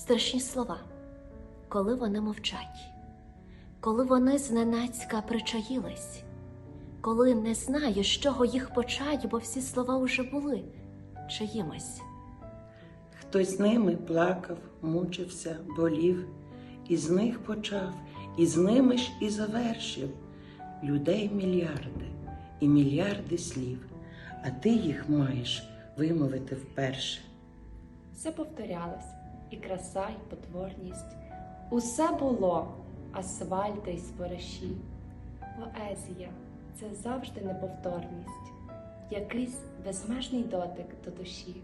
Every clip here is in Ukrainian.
страшні слова, коли вони мовчать, коли вони зненацька причаїлись, коли не знаєш, з чого їх почать, бо всі слова уже були чиїмось. Хтось ними плакав, мучився, болів, і з них почав, і з ними ж і завершив. Людей мільярди і мільярди слів, а ти їх маєш вимовити вперше. Все повторялось, і краса, і потворність. Усе було асфальти й спориші. Поезія це завжди неповторність, якийсь безмежний дотик до душі.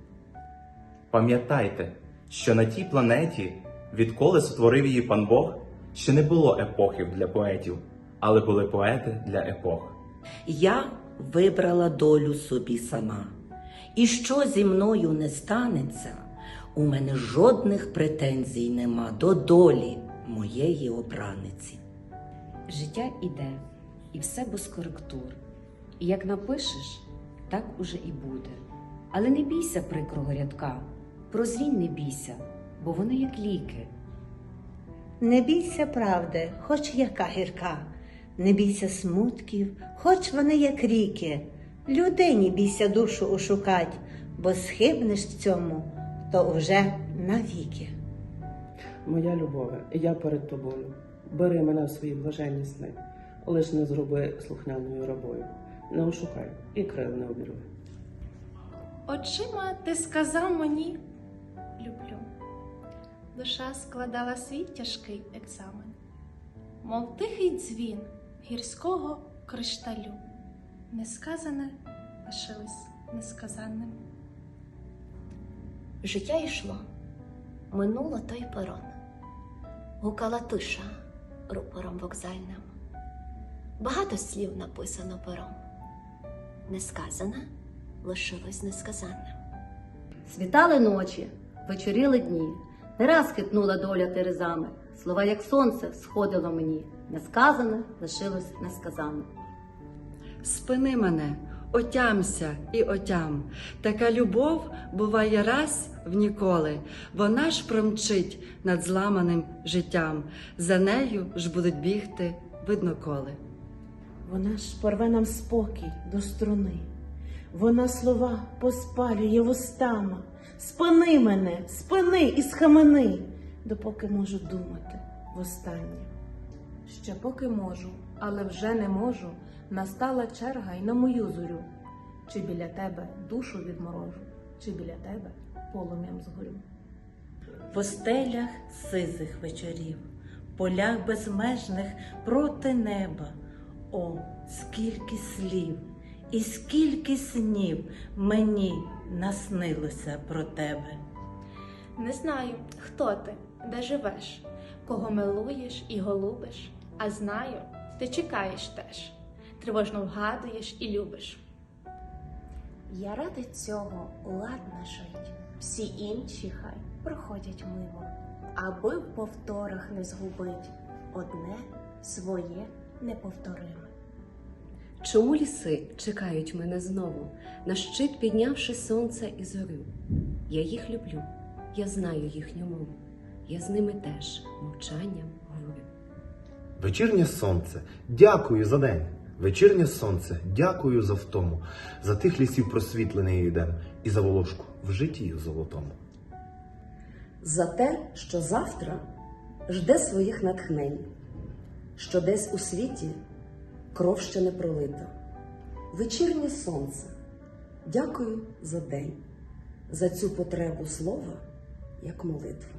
Пам'ятайте, що на тій планеті, відколи створив її пан Бог, ще не було епохів для поетів, але були поети для епох. Я вибрала долю собі сама. І що зі мною не станеться, у мене жодних претензій нема до долі моєї обраниці. Життя іде, і все без коректур. І як напишеш, так уже і буде. Але не бійся прикрого рядка, прозрінь не бійся, бо вони як ліки. Не бійся правди, хоч яка гірка, не бійся смутків, хоч вони як ріки. Людині бійся душу ошукать, бо схибнеш в цьому, то уже навіки. Моя любове, я перед тобою. Бери мене в свої блаженні сни, лиш не зроби слухняною рабою. Не ошукай і крил не обірви. Очима ти сказав мені люблю. Душа складала свій тяжкий екзамен, мов тихий дзвін гірського кришталю. Несказане лишилось несказанним. Життя йшло, минуло той перон, гукала тиша рупором вокзальним. Багато слів написано пером, несказане лишилось несказанним. Світали ночі, вечоріли дні, не раз хитнула доля терезами, слова, як сонце, сходило мені, несказане лишилось несказаним. Спини мене, отямся і отям. Така любов буває раз в ніколи. Вона ж промчить над зламаним життям. За нею ж будуть бігти видно коли. Вона ж порве нам спокій до струни. Вона слова поспалює вустами. Спини мене, спини і схамени, допоки можу думати востаннє. Ще поки можу, але вже не можу. Настала черга й на мою зорю. Чи біля тебе душу відморожу, чи біля тебе полум'ям згорю. В остелях сизих вечорів, полях безмежних проти неба. О, скільки слів і скільки снів мені наснилося про тебе. Не знаю, хто ти, де живеш, кого милуєш і голубиш, а знаю, ти чекаєш теж, тривожно вгадуєш і любиш. Я ради цього ладна жить, всі інші хай проходять мимо, аби в повторах не згубить одне своє неповториме. Чому ліси чекають мене знову, на щит піднявши сонце і зорю? Я їх люблю, я знаю їхню мову, я з ними теж мовчанням говорю. Вечірнє сонце, дякую за день. Вечірнє сонце, дякую за втому, за тих лісів просвітлений йдем і за волошку в житті золотому. За те, що завтра жде своїх натхнень, що десь у світі кров ще не пролита. Вечірнє сонце, дякую за день, за цю потребу слова як молитву.